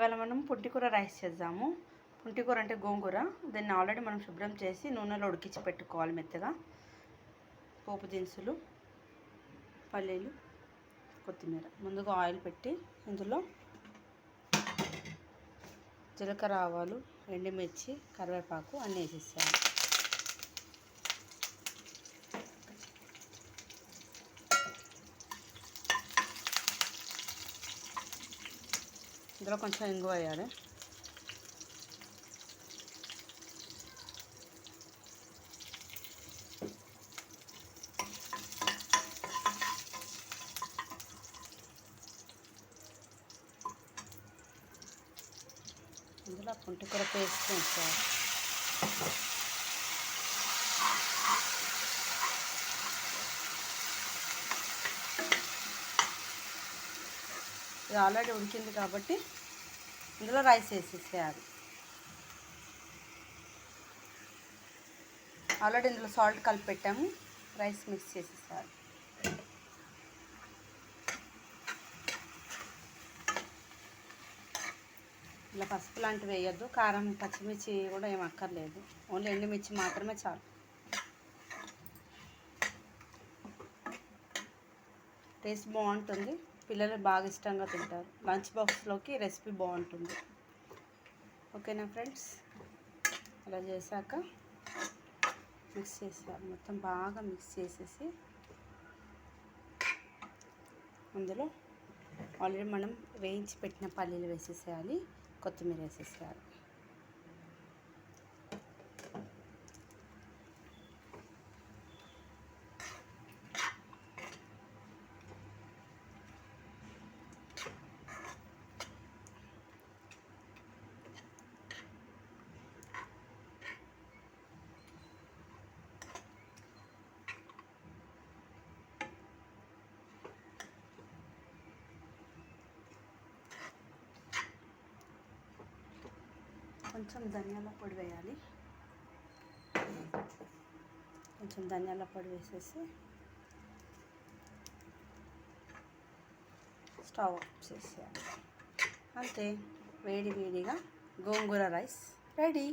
ఇవాళ మనం పుంటికూర రైస్ చేద్దాము. పుంటికూర అంటే గోంగూర. దాన్ని ఆల్రెడీ మనం శుభ్రం చేసి నూనెలో ఉడికించి పెట్టుకోవాలి మెత్తగా. పోపు దినుసులు పల్లీలు కొత్తిమీర. ముందుగా ఆయిల్ పెట్టి ఇందులో జీలకర్ర ఆవాలు ఎండుమిర్చి కరివేపాకు అన్నీ వేసేసాను ఇందులో కొంచెం ఇంగువ వేయాలి. ఇందులో పుంటికూర పేస్ట్ వేసుకోవాలి. ఇది ఆల్రెడీ ఉడికింది కాబట్టి ఇందులో రైస్ వేసేసేయాలి. ఆల్రెడీ ఇందులో సాల్ట్ కలిపి పెట్టాము రైస్ మిక్స్ చేసేసేయాలి. ఇలా పసుపు లాంటివి వేయద్దు. కారం పచ్చిమిర్చి కూడా ఏం అక్కర్లేదు. ఓన్లీ ఎండుమిర్చి మాత్రమే చాలు. టేస్ట్ బాగుంటుంది. పిల్లలు బాగా ఇష్టంగా తింటారు. లంచ్ బాక్స్లోకి రెసిపీ బాగుంటుంది. ఓకేనా ఫ్రెండ్స్? అలా చేశాక మిక్స్ చేసారు మొత్తం బాగా మిక్స్ చేసేసి అందులో ఆల్రెడీ మనం వేయించి పెట్టిన పల్లీలు వేసేసేయాలి కొత్తిమీర వేసేసేయాలి. కొంచెం ధనియాల పొడి వేయాలి. కొంచెం ధనియాల పొడి వేసేసి స్టవ్ ఆఫ్ చేసేయాలి. అంతే వేడి వేడిగా గోంగూర రైస్ రెడీ.